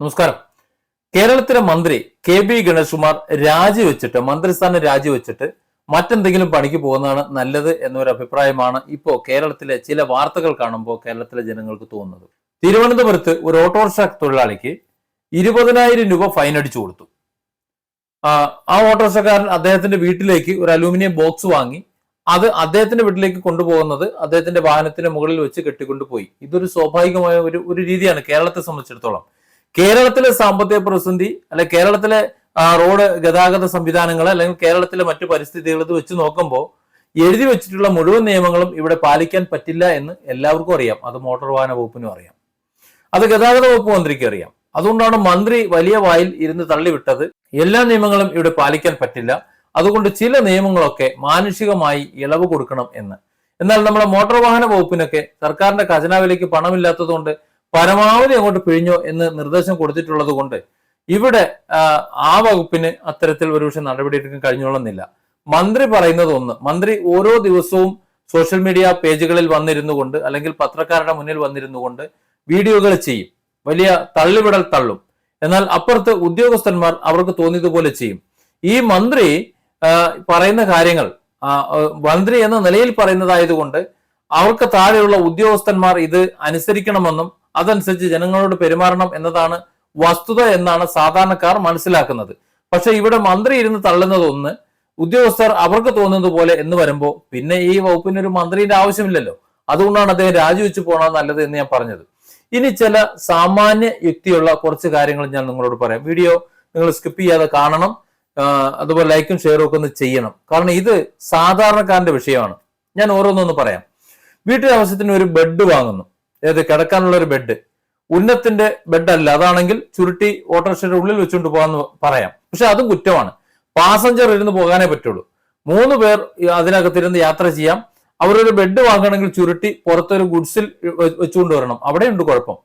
നമസ്കാരം. കേരളത്തിലെ മന്ത്രി കെ ബി ഗണേഷ്കുമാർ രാജിവെച്ചിട്ട് മന്ത്രിസ്ഥാനം രാജിവെച്ചിട്ട് മറ്റെന്തെങ്കിലും പണിക്ക് പോകുന്നതാണ് നല്ലത് എന്നൊരു അഭിപ്രായമാണ് ഇപ്പോൾ കേരളത്തിലെ ചില വാർത്തകൾ കാണുമ്പോൾ കേരളത്തിലെ ജനങ്ങൾക്ക് തോന്നുന്നത്. തിരുവനന്തപുരത്ത് ഒരു ഓട്ടോറിക്ഷ തൊഴിലാളിക്ക് ഇരുപതിനായിരം രൂപ ഫൈൻ അടിച്ചു കൊടുത്തു. ആ ഓട്ടോറിക്ഷക്കാരൻ അദ്ദേഹത്തിന്റെ വീട്ടിലേക്ക് ഒരു അലൂമിനിയം ബോക്സ് വാങ്ങി. അത് അദ്ദേഹത്തിന്റെ വീട്ടിലേക്ക് കൊണ്ടുപോകുന്നത് അദ്ദേഹത്തിന്റെ വാഹനത്തിന്റെ മുകളിൽ വെച്ച് കെട്ടിക്കൊണ്ടുപോയി. ഇതൊരു സ്വാഭാവികമായ ഒരു ഒരു രീതിയാണ് കേരളത്തെ സംബന്ധിച്ചിടത്തോളം. കേരളത്തിലെ സാമ്പത്തിക പ്രതിസന്ധി അല്ലെ കേരളത്തിലെ റോഡ് ഗതാഗത സംവിധാനങ്ങൾ അല്ലെങ്കിൽ കേരളത്തിലെ മറ്റു പരിസ്ഥിതികൾ ഇത് വെച്ച് നോക്കുമ്പോൾ എഴുതി വെച്ചിട്ടുള്ള മുഴുവൻ നിയമങ്ങളും ഇവിടെ പാലിക്കാൻ പറ്റില്ല എന്ന് എല്ലാവർക്കും അറിയാം. അത് മോട്ടോർ വാഹന വകുപ്പിനും അറിയാം. അത് ഗതാഗത വകുപ്പ് മന്ത്രിക്ക് അറിയാം. അതുകൊണ്ടാണ് മന്ത്രി വലിയ വായിൽ ഇരുന്ന് തള്ളിവിട്ടത്. എല്ലാ നിയമങ്ങളും ഇവിടെ പാലിക്കാൻ പറ്റില്ല. അതുകൊണ്ട് ചില നിയമങ്ങളൊക്കെ മാനുഷികമായി ഇളവ് കൊടുക്കണം എന്ന്. എന്നാൽ നമ്മുടെ മോട്ടോർ വാഹന വകുപ്പിനൊക്കെ സർക്കാരിന്റെ ഖജനാവിലേക്ക് പണമില്ലാത്തതുകൊണ്ട് പരമാവധി അങ്ങോട്ട് പിഴിഞ്ഞോ എന്ന് നിർദ്ദേശം കൊടുത്തിട്ടുള്ളത് കൊണ്ട് ഇവിടെ ആ, വകുപ്പിന് അത്തരത്തിൽ ഒരുപക്ഷെ നടപടിയെടുക്കാൻ കഴിഞ്ഞോളുന്നില്ല. മന്ത്രി പറയുന്നത് ഒന്ന് മന്ത്രി ഓരോ ദിവസവും സോഷ്യൽ മീഡിയ പേജുകളിൽ വന്നിരുന്നു കൊണ്ട് അല്ലെങ്കിൽ പത്രക്കാരുടെ മുന്നിൽ വന്നിരുന്നു കൊണ്ട് വീഡിയോകൾ ചെയ്യും. വലിയ തള്ളിവിടൽ തള്ളും. എന്നാൽ അപ്പുറത്ത് ഉദ്യോഗസ്ഥന്മാർ അവർക്ക് തോന്നിയതുപോലെ ചെയ്യും. ഈ മന്ത്രി പറയുന്ന കാര്യങ്ങൾ മന്ത്രി എന്ന നിലയിൽ പറയുന്നതായതുകൊണ്ട് അവർക്ക് താഴെയുള്ള ഉദ്യോഗസ്ഥന്മാർ ഇത് അനുസരിക്കണമെന്നും അതനുസരിച്ച് ജനങ്ങളോട് പെരുമാറണം എന്നതാണ് വസ്തുത എന്നാണ് സാധാരണക്കാർ മനസ്സിലാക്കുന്നത്. പക്ഷെ ഇവിടെ മന്ത്രി ഇരുന്ന് തള്ളുന്നത് ഒന്ന് ഉദ്യോഗസ്ഥർ അവർക്ക് തോന്നുന്നത് പോലെ എന്ന് വരുമ്പോൾ പിന്നെ ഈ വകുപ്പിന് ഒരു മന്ത്രിയുടെ ആവശ്യമില്ലല്ലോ. അതുകൊണ്ടാണ് അദ്ദേഹം രാജിവെച്ച് പോകണത് നല്ലത് എന്ന് ഞാൻ പറഞ്ഞത്. ഇനി ചില സാമാന്യ യുക്തിയുള്ള കുറച്ച് കാര്യങ്ങൾ ഞാൻ നിങ്ങളോട് പറയാം. വീഡിയോ നിങ്ങൾ സ്കിപ്പ് ചെയ്യാതെ കാണണം. അതുപോലെ ലൈക്കും ഷെയറും ഒക്കെ ഒന്ന് ചെയ്യണം. കാരണം ഇത് സാധാരണക്കാരന്റെ വിഷയമാണ്. ഞാൻ ഓരോന്നൊന്ന് പറയാം. വീട്ടിലാവശ്യത്തിന് ഒരു ബെഡ് വാങ്ങുന്നു. ഏത് കിടക്കാനുള്ള ഒരു ബെഡ് ഉന്നത്തിന്റെ ബെഡ് അല്ല. അതാണെങ്കിൽ ചുരുട്ടി ഓട്ടോറിക്ഷയുടെ ഉള്ളിൽ വെച്ചുകൊണ്ട് പോകാന്ന് പറയാം. പക്ഷെ അതും കുറ്റമാണ്. പാസഞ്ചർ ഇരുന്ന് പോകാനേ പറ്റുള്ളൂ. മൂന്ന് പേർ അതിനകത്തിരുന്ന് യാത്ര ചെയ്യാം. അവരൊരു ബെഡ് വാങ്ങണമെങ്കിൽ ചുരുട്ടി പുറത്തൊരു ഗുഡ്സിൽ വെച്ചുകൊണ്ട് വരണം. അവിടെയുണ്ട് കുഴപ്പം.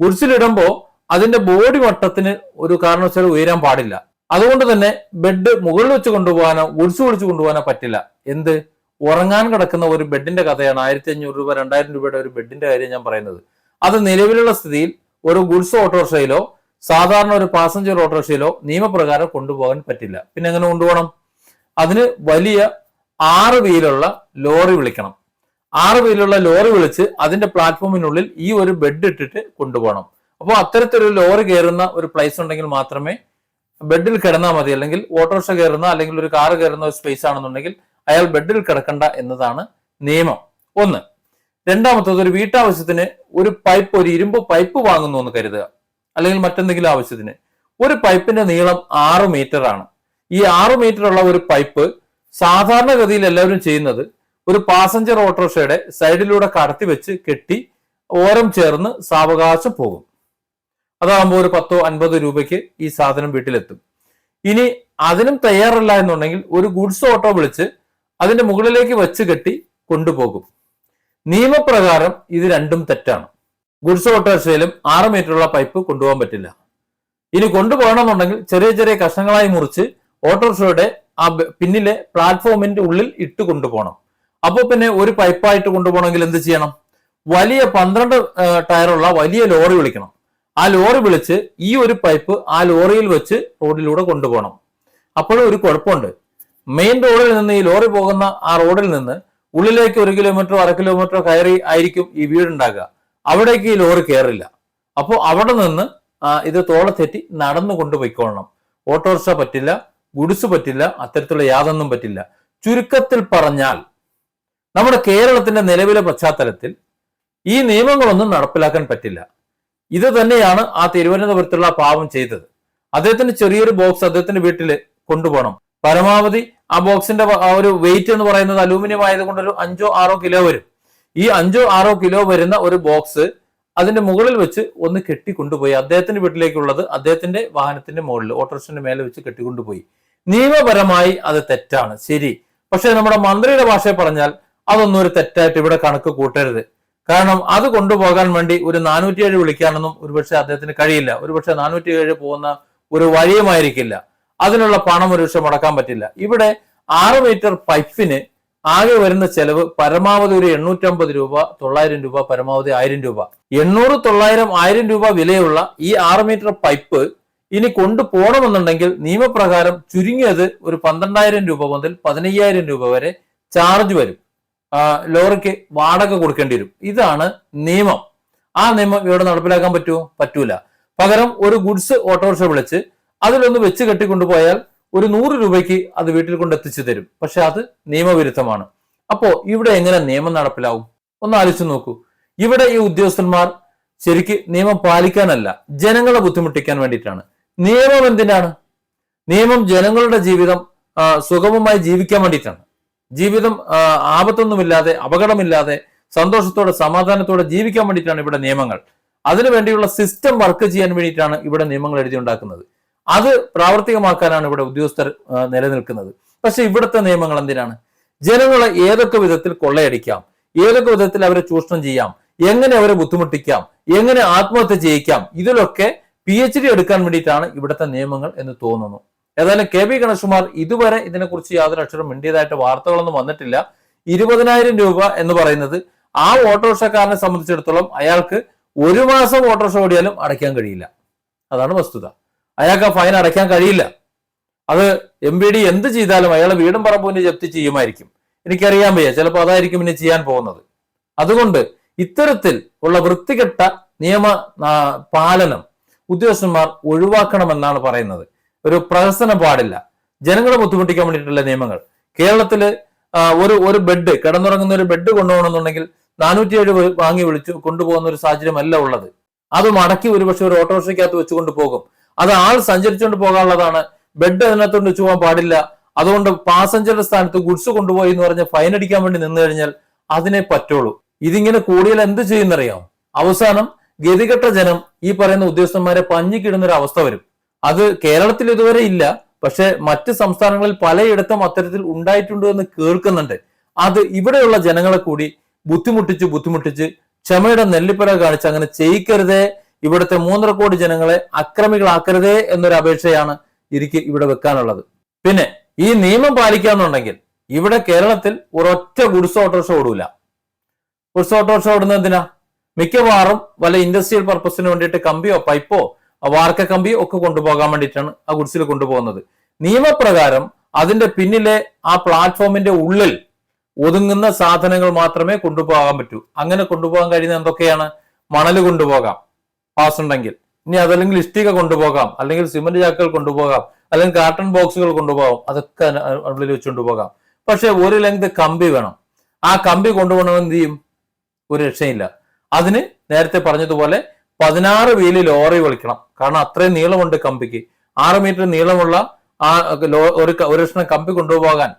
ഗുഡ്സിൽ ഇടുമ്പോ അതിന്റെ ബോഡി മട്ടത്തിന് ഒരു കാരണവശാലും ഉയരാൻ പാടില്ല. അതുകൊണ്ട് തന്നെ ബെഡ് മുകളിൽ വെച്ച് കൊണ്ടുപോകാനോ ഗുഡ്സ് വിളിച്ചു കൊണ്ടുപോകാനോ പറ്റില്ല. എന്ത്? ഉറങ്ങാൻ കിടക്കുന്ന ഒരു ബെഡിന്റെ കഥയാണ് ആയിരത്തി അഞ്ഞൂറ് രൂപ രണ്ടായിരം രൂപയുടെ ഒരു ബെഡിന്റെ കാര്യം ഞാൻ പറയുന്നത്. അത് നിലവിലുള്ള സ്ഥിതിയിൽ ഒരു ഗുഡ്സ് ഓട്ടോറിക്ഷയിലോ സാധാരണ ഒരു പാസഞ്ചർ ഓട്ടോറിക്ഷയിലോ നിയമപ്രകാരം കൊണ്ടുപോകാൻ പറ്റില്ല. പിന്നെ എങ്ങനെ കൊണ്ടുപോകണം? അതിന് വലിയ ആറ് വീലുള്ള ലോറി വിളിക്കണം. ആറ് വീലുള്ള ലോറി വിളിച്ച് അതിന്റെ പ്ലാറ്റ്ഫോമിനുള്ളിൽ ഈ ഒരു ബെഡ് ഇട്ടിട്ട് കൊണ്ടുപോകണം. അപ്പോൾ അത്തരത്തിലൊരു ലോറി കയറുന്ന ഒരു പ്ലേസ് ഉണ്ടെങ്കിൽ മാത്രമേ ബെഡിൽ കിടന്നാൽ മതി. അല്ലെങ്കിൽ ഓട്ടോറിക്ഷ കയറുന്ന അല്ലെങ്കിൽ ഒരു കാർ കയറുന്ന ഒരു സ്പേസ് ആണെന്നുണ്ടെങ്കിൽ അയാൾ ബെഡിൽ കിടക്കണ്ട എന്നതാണ് നിയമം. ഒന്ന് രണ്ടാമത്തത് ഒരു വീട്ടാവശ്യത്തിന് ഒരു പൈപ്പ് ഒരു ഇരുമ്പ് പൈപ്പ് വാങ്ങുന്നു എന്ന് കരുതുക. അല്ലെങ്കിൽ മറ്റെന്തെങ്കിലും ആവശ്യത്തിന്. ഒരു പൈപ്പിന്റെ നീളം ആറ് മീറ്റർ ആണ്. ഈ ആറ് മീറ്റർ ഉള്ള ഒരു പൈപ്പ് സാധാരണഗതിയിൽ എല്ലാവരും ചെയ്യുന്നത് ഒരു പാസഞ്ചർ ഓട്ടോറിക്ഷയുടെ സൈഡിലൂടെ കടത്തി വെച്ച് കെട്ടി ഓരം ചേർന്ന് സാവകാശം പോകും. അതാകുമ്പോൾ ഒരു പത്തോ അൻപതോ രൂപയ്ക്ക് ഈ സാധനം വീട്ടിലെത്തും. ഇനി അതിനും തയ്യാറല്ല എന്നുണ്ടെങ്കിൽ ഒരു ഗുഡ്സ് ഓട്ടോ വിളിച്ച് അതിന്റെ മുകളിലേക്ക് വെച്ച് കെട്ടി കൊണ്ടുപോകും. നിയമപ്രകാരം ഇത് രണ്ടും തെറ്റാണ്. ഗുഡ്സ് ഓട്ടോറിക്ഷയിലും ആറ് മീറ്ററുള്ള പൈപ്പ് കൊണ്ടുപോകാൻ പറ്റില്ല. ഇനി കൊണ്ടുപോകണമെന്നുണ്ടെങ്കിൽ ചെറിയ ചെറിയ കഷ്ണങ്ങളായി മുറിച്ച് ഓട്ടോറിക്ഷയുടെ ആ പിന്നിലെ പ്ലാറ്റ്ഫോമിന്റെ ഉള്ളിൽ ഇട്ട് കൊണ്ടുപോകണം. അപ്പോൾ പിന്നെ ഒരു പൈപ്പായിട്ട് കൊണ്ടുപോകണമെങ്കിൽ എന്ത് ചെയ്യണം? വലിയ പന്ത്രണ്ട് ടയറുള്ള വലിയ ലോറി വിളിക്കണം. ആ ലോറി വിളിച്ച് ഈ ഒരു പൈപ്പ് ആ ലോറിയിൽ വെച്ച് റോഡിലൂടെ കൊണ്ടുപോകണം. അപ്പോഴും ഒരു കുഴപ്പമുണ്ട്. മെയിൻ റോഡിൽ നിന്ന് ഈ ലോറി പോകുന്ന ആ റോഡിൽ നിന്ന് ഉള്ളിലേക്ക് ഒരു കിലോമീറ്ററോ അര കിലോമീറ്ററോ കയറി ആയിരിക്കും ഈ വീടുണ്ടാകുക. അവിടേക്ക് ഈ ലോറി കയറില്ല അപ്പോൾ അവിടെ നിന്ന് ഇത് തോളത്തെറ്റി നടന്നു കൊണ്ടുപോയിക്കൊള്ളണം ഓട്ടോറിക്ഷ പറ്റില്ല ഗുഡ്സ് പറ്റില്ല അത്തരത്തിലുള്ള യാതൊന്നും പറ്റില്ല. ചുരുക്കത്തിൽ പറഞ്ഞാൽ നമ്മുടെ കേരളത്തിന്റെ നിലവിലെ പശ്ചാത്തലത്തിൽ ഈ നിയമങ്ങളൊന്നും നടപ്പിലാക്കാൻ പറ്റില്ല. ഇത് തന്നെയാണ് ആ തിരുവനന്തപുരത്തുള്ള പാവം ചെയ്തത്. അദ്ദേഹത്തിന് ചെറിയൊരു ബോക്സ് അദ്ദേഹത്തിന്റെ വീട്ടിൽ കൊണ്ടുപോകണം. പരമാവധി ആ ബോക്സിന്റെ ഒരു വെയിറ്റ് എന്ന് പറയുന്നത് അലൂമിനിയം ആയതുകൊണ്ട് ഒരു അഞ്ചോ ആറോ കിലോ വരും. ഈ അഞ്ചോ ആറോ കിലോ വരുന്ന ഒരു ബോക്സ് അതിന്റെ മുകളിൽ വെച്ച് ഒന്ന് കെട്ടിക്കൊണ്ടുപോയി. അദ്ദേഹത്തിന്റെ വീട്ടിലേക്കുള്ളത് അദ്ദേഹത്തിന്റെ വാഹനത്തിന്റെ മുകളിൽ ഓട്ടോറിക്ഷന്റെ മേലെ വെച്ച് കെട്ടിക്കൊണ്ടുപോയി. നിയമപരമായി അത് തെറ്റാണ്. ശരി. പക്ഷെ നമ്മുടെ മന്ത്രിയുടെ ഭാഷയിൽ പറഞ്ഞാൽ അതൊന്നും ഒരു തെറ്റായിട്ട് ഇവിടെ കണക്ക് കൂട്ടരുത്. കാരണം അത് കൊണ്ടുപോകാൻ വേണ്ടി ഒരു നാനൂറ്റിയേഴ് വിളിക്കാനൊന്നും ഒരുപക്ഷെ അദ്ദേഹത്തിന് കഴിയില്ല. ഒരുപക്ഷെ നാനൂറ്റിയേഴ് പോകുന്ന ഒരു വഴിയുമായിരിക്കില്ല. അതിനുള്ള പണം ഒരുപക്ഷെ മുടക്കാൻ പറ്റില്ല. ഇവിടെ ആറ് മീറ്റർ പൈപ്പിന് ആകെ വരുന്ന ചെലവ് പരമാവധി ഒരു എണ്ണൂറ്റമ്പത് രൂപ തൊള്ളായിരം രൂപ പരമാവധി ആയിരം രൂപ. എണ്ണൂറ് തൊള്ളായിരം ആയിരം രൂപ വിലയുള്ള ഈ ആറ് മീറ്റർ പൈപ്പ് ഇനി കൊണ്ടുപോകണമെന്നുണ്ടെങ്കിൽ നിയമപ്രകാരം ചുരുങ്ങിയത് ഒരു പന്ത്രണ്ടായിരം രൂപ മുതൽ പതിനയ്യായിരം രൂപ വരെ ചാർജ് വരും. ലോറിക്ക് വാടക കൊടുക്കേണ്ടി വരും. ഇതാണ് നിയമം. ആ നിയമം ഇവിടെ നടപ്പിലാക്കാൻ പറ്റുമോ? പറ്റൂല. പകരം ഒരു ഗുഡ്സ് ഓട്ടോറിക്ഷ വിളിച്ച് അതിലൊന്ന് വെച്ച് കെട്ടിക്കൊണ്ടുപോയാൽ ഒരു നൂറ് രൂപയ്ക്ക് അത് വീട്ടിൽ കൊണ്ട് എത്തിച്ചു തരും. പക്ഷെ അത് നിയമവിരുദ്ധമാണ്. അപ്പോ ഇവിടെ എങ്ങനെ നിയമം നടപ്പിലാവും? ഒന്ന് ആലോചിച്ച് നോക്കൂ. ഇവിടെ ഈ ഉദ്യോഗസ്ഥന്മാർ ശരിക്ക് നിയമം പാലിക്കാനല്ല ജനങ്ങളെ ബുദ്ധിമുട്ടിക്കാൻ വേണ്ടിയിട്ടാണ്. നിയമം എന്തിനാണ്? നിയമം ജനങ്ങളുടെ ജീവിതം സുഗമമായി ജീവിക്കാൻ വേണ്ടിയിട്ടാണ്. ജീവിതം ആപത്തൊന്നുമില്ലാതെ അപകടമില്ലാതെ സന്തോഷത്തോടെ സമാധാനത്തോടെ ജീവിക്കാൻ വേണ്ടിയിട്ടാണ് ഇവിടെ നിയമങ്ങൾ. അതിനു വേണ്ടിയുള്ള സിസ്റ്റം വർക്ക് ചെയ്യാൻ വേണ്ടിയിട്ടാണ് ഇവിടെ നിയമങ്ങൾ എഴുതി ഉണ്ടാക്കുന്നത്. അത് പ്രാവർത്തികമാക്കാനാണ് ഇവിടെ ഉദ്യോഗസ്ഥർ നിലനിൽക്കുന്നത്. പക്ഷെ ഇവിടുത്തെ നിയമങ്ങൾ എന്തിനാണ്? ജനങ്ങളെ ഏതൊക്കെ വിധത്തിൽ കൊള്ളയടിക്കാം? ഏതൊക്കെ വിധത്തിൽ അവരെ ചൂഷണം ചെയ്യാം? എങ്ങനെ അവരെ ബുദ്ധിമുട്ടിക്കാം? എങ്ങനെ ആത്മഹത്യ ചെയ്യിക്കാം? ഇതിലൊക്കെ പി എച്ച് ഡി എടുക്കാൻ വേണ്ടിയിട്ടാണ് ഇവിടുത്തെ നിയമങ്ങൾ എന്ന് തോന്നുന്നു. ഏതായാലും കെ പി ഗണേഷ്കുമാർ ഇതുവരെ ഇതിനെക്കുറിച്ച് യാതൊരു അക്ഷരം മിണ്ടിയതായിട്ട് വാർത്തകളൊന്നും വന്നിട്ടില്ല. ഇരുപതിനായിരം രൂപ എന്ന് പറയുന്നത് ആ ഓട്ടോറിക്ഷക്കാരനെ സംബന്ധിച്ചിടത്തോളം അയാൾക്ക് ഒരു മാസം ഓട്ടോറിക്ഷ ഓടിയാലും അടയ്ക്കാൻ കഴിയില്ല. അതാണ് വസ്തുത. അയാൾക്ക് ആ ഫൈൻ അടയ്ക്കാൻ കഴിയില്ല. അത് എം ബി ഡി എന്ത് ചെയ്താലും അയാളെ വീടും പറമ്പൂന് ജപ്തി ചെയ്യുമായിരിക്കും. എനിക്കറിയാൻ വയ്യ. ചിലപ്പോൾ അതായിരിക്കും ഇനി ചെയ്യാൻ പോകുന്നത്. അതുകൊണ്ട് ഇത്തരത്തിൽ ഉള്ള വൃത്തികെട്ട നിയമ പാലനം ഉദ്യോഗസ്ഥന്മാർ ഒഴിവാക്കണമെന്നാണ് പറയുന്നത്. ഒരു പ്രഹസനം പാടില്ല. ജനങ്ങളെ ബുദ്ധിമുട്ടിക്കാൻ വേണ്ടിയിട്ടുള്ള നിയമങ്ങൾ. കേരളത്തിൽ ഒരു ഒരു ബെഡ് കിടന്നുറങ്ങുന്ന ഒരു ബെഡ് കൊണ്ടുപോകണമെന്നുണ്ടെങ്കിൽ നാനൂറ്റി ഏഴ് വാങ്ങി വിളിച്ചു കൊണ്ടുപോകുന്ന ഒരു സാഹചര്യമല്ല ഉള്ളത്. അത് മടക്കി ഒരുപക്ഷെ ഒരു ഓട്ടോറിക്ഷയ്ക്കകത്ത് വെച്ചുകൊണ്ട് പോകും. അത് ആൾ സഞ്ചരിച്ചുകൊണ്ട് പോകാനുള്ളതാണ്. ബെഡ് അതിനകത്തോണ്ട് വെച്ച് പോകാൻ പാടില്ല. അതുകൊണ്ട് പാസഞ്ചറുടെ സ്ഥാനത്ത് ഗുഡ്സ് കൊണ്ടുപോയി എന്ന് പറഞ്ഞ് ഫൈൻ അടിക്കാൻ വേണ്ടി നിന്നു കഴിഞ്ഞാൽ അതിനെ പറ്റുള്ളൂ. ഇതിങ്ങനെ കൂടിയാൽ എന്ത് ചെയ്യുന്നറിയാം? അവസാനം ഗതികെട്ട ജനം ഈ പറയുന്ന ഉദ്യോഗസ്ഥന്മാരെ പഞ്ഞിക്കിടുന്ന ഒരു അവസ്ഥ വരും. അത് കേരളത്തിൽ ഇതുവരെ ഇല്ല. പക്ഷെ മറ്റ് സംസ്ഥാനങ്ങളിൽ പലയിടത്തും അത്തരത്തിൽ ഉണ്ടായിട്ടുണ്ട് എന്ന് കേൾക്കുന്നുണ്ട്. അത് ഇവിടെയുള്ള ജനങ്ങളെ കൂടി ബുദ്ധിമുട്ടിച്ച് ബുദ്ധിമുട്ടിച്ച് ക്ഷമയുടെ നെല്ലിപ്പര കാണിച്ച് അങ്ങനെ ചെയ്യിക്കരുതേ ഇവിടുത്തെ മൂന്നര കോടി ജനങ്ങളെ അക്രമികളാക്കരുതേ എന്നൊരു അപേക്ഷയാണ് ഇരിക്ക് ഇവിടെ വെക്കാനുള്ളത്. പിന്നെ ഈ നിയമം പാലിക്കാന്നുണ്ടെങ്കിൽ ഇവിടെ കേരളത്തിൽ ഒരൊറ്റ ഗുഡ്സ് ഓട്ടോറിക്ഷ ഓടൂല. ഗുഡ്സ് ഓട്ടോറിക്ഷ ഓടുന്നത് എന്തിനാ? മിക്കവാറും വല്ല ഇൻഡസ്ട്രിയൽ പർപ്പസിന് വേണ്ടിയിട്ട് കമ്പിയോ പൈപ്പോ വാർക്ക കമ്പിയോ ഒക്കെ കൊണ്ടുപോകാൻ വേണ്ടിയിട്ടാണ് ആ ഗുഡ്സിൽ കൊണ്ടുപോകുന്നത്. നിയമപ്രകാരം അതിന്റെ പിന്നിലെ ആ പ്ലാറ്റ്ഫോമിന്റെ ഉള്ളിൽ ഒതുങ്ങുന്ന സാധനങ്ങൾ മാത്രമേ കൊണ്ടുപോകാൻ പറ്റൂ. അങ്ങനെ കൊണ്ടുപോകാൻ കഴിയുന്ന എന്തൊക്കെയാണ്? മണൽ കൊണ്ടുപോകാം. പാസ് ഉണ്ടെങ്കിൽ ഇനി അതല്ലെങ്കിൽ ഇഷ്ടിക കൊണ്ടുപോകാം. അല്ലെങ്കിൽ സിമന്റ് ചാക്കുകൾ കൊണ്ടുപോകാം. അല്ലെങ്കിൽ കാർട്ടൺ ബോക്സുകൾ കൊണ്ടുപോകാം. അതൊക്കെ ഉള്ളിൽ വെച്ചുകൊണ്ട് പോകാം. പക്ഷെ ഒരു ലെങ്ത് കമ്പി വേണം. ആ കമ്പി കൊണ്ടുപോകണമെന്ന് എന്ത് ചെയ്യും? ഒരു രക്ഷയില്ല. അതിന് നേരത്തെ പറഞ്ഞതുപോലെ പതിനാറ് വീൽ ലോറി വിളിക്കണം. കാരണം അത്രയും നീളമുണ്ട് കമ്പിക്ക്. ആറ് മീറ്റർ നീളമുള്ള ആ ഒരു ഒരു കമ്പി കൊണ്ടുപോകാൻ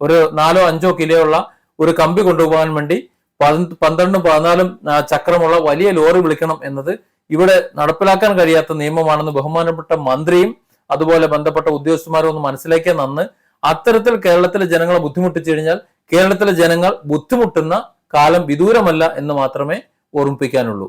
ഒരു നാലോ അഞ്ചോ കിലോ ഉള്ള ഒരു കമ്പി കൊണ്ടുപോകാൻ വേണ്ടി പന്ത് പന്ത്രണ്ടും പതിനാലും ചക്രമുള്ള വലിയ ലോറി വിളിക്കണം എന്നത് ഇവിടെ നടപ്പിലാക്കാൻ കഴിയാത്ത നിയമമാണെന്ന് ബഹുമാനപ്പെട്ട മന്ത്രിയും അതുപോലെ ബന്ധപ്പെട്ട ഉദ്യോഗസ്ഥന്മാരും ഒന്ന് മനസ്സിലാക്കിയ നന്ന്. അത്തരത്തിൽ കേരളത്തിലെ ജനങ്ങളെ ബുദ്ധിമുട്ടിച്ചു കഴിഞ്ഞാൽ കേരളത്തിലെ ജനങ്ങൾ ബുദ്ധിമുട്ടുന്ന കാലം വിദൂരമല്ല എന്ന് മാത്രമേ ഓർമ്മിപ്പിക്കാനുള്ളൂ.